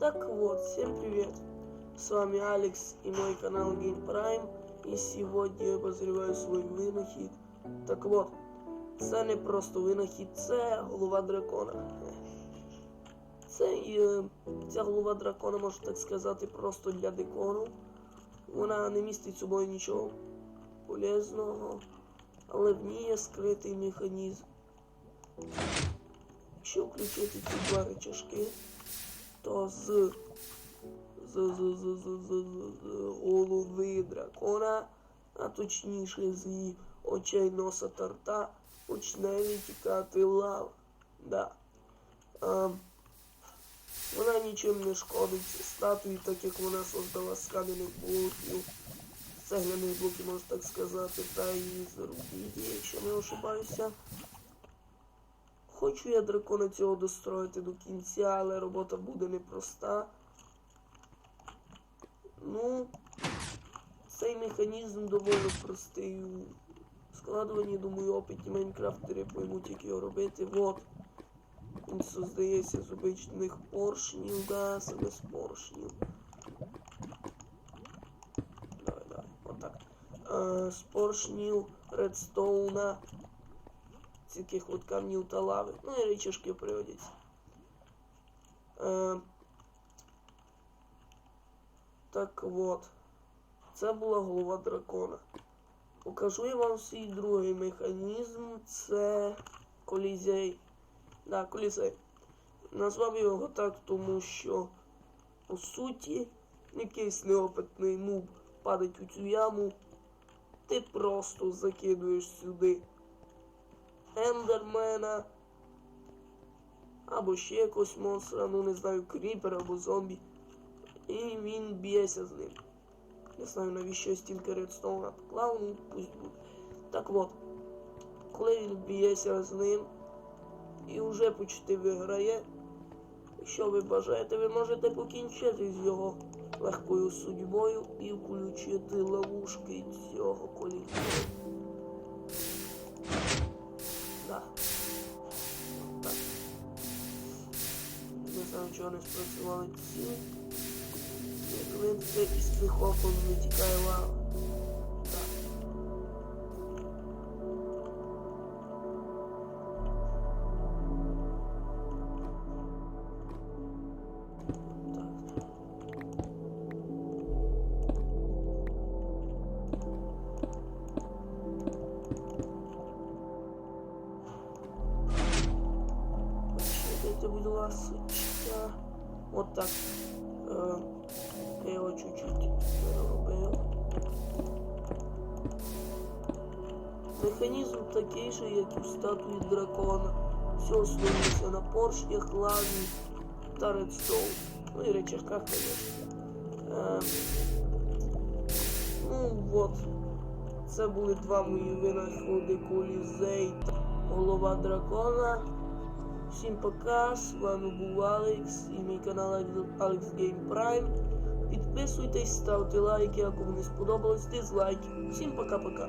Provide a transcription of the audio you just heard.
Так вот, всем привет! С вами Алекс и мой канал Game Prime. И сегодня я обозреваю свой винахід. Так вот, це не просто винахід, це голова дракона. Це е, ця голова дракона, можна так сказати, просто для декору. Вона не містить собою нічого полезного, але в ній є скритий механізм. Якщо включити ці два речашки, то з, голови дракона, а точніше з її очей носа та рта, почне витікати лава. Да. А, вона нічим не шкодить статуї, так як вона создала з кам'яних блоків, з цегляних блоків, можна так сказати, та і з рубіді, якщо не ошибаюся. Хочу я дракона цього достроїти до кінця, але робота буде непроста. Ну, цей механізм доволі простий у складуванні, думаю, опитні майнкрафтери поймуть, як його робити. Вот. Він создається з обичних поршнів, да, саме з поршнів. Давай, давай, отак. Е, з поршнів редстоуна, таких от камнів та лави. Ну і річашки приводяться. Е, так от. Це була голова дракона. Покажу я вам свій другий механізм. Це колізей. Да, колізей. Назвав його так, тому що, по суті, якийсь неопитний нуб падать у цю яму. Ти просто закидуєш сюди ендермена. Або ще якогось монстра, ну не знаю, кріпер або зомбі. І він б'ється з ним. Не знаю навіщо стільки редстоуна поклав, ну пусть буде. Так от, коли він б'ється з ним і вже почти виграє, якщо ви бажаєте, ви можете покінчити з його легкою судьбою і включити ловушки цього коліна. Не знаю, чого не спрацювали ці. Як винце із цих окон витікає лава. Так. Так. Почекайте, будь ласка. От так. Е, я його чуть-чуть переробив. Механізм такий же, як і у статуї дракона. Все основується на поршнях, лаві та редстоун. Ну і звісно. Е, ну от. Це були два мої винаходи Колізей голова дракона. Всім пока, з вами був Алекс і мій канал Алекс Game Prime. Підписуйтесь, ставте лайки, а кому не сподобалось, дизлайки. Всім пока-пока.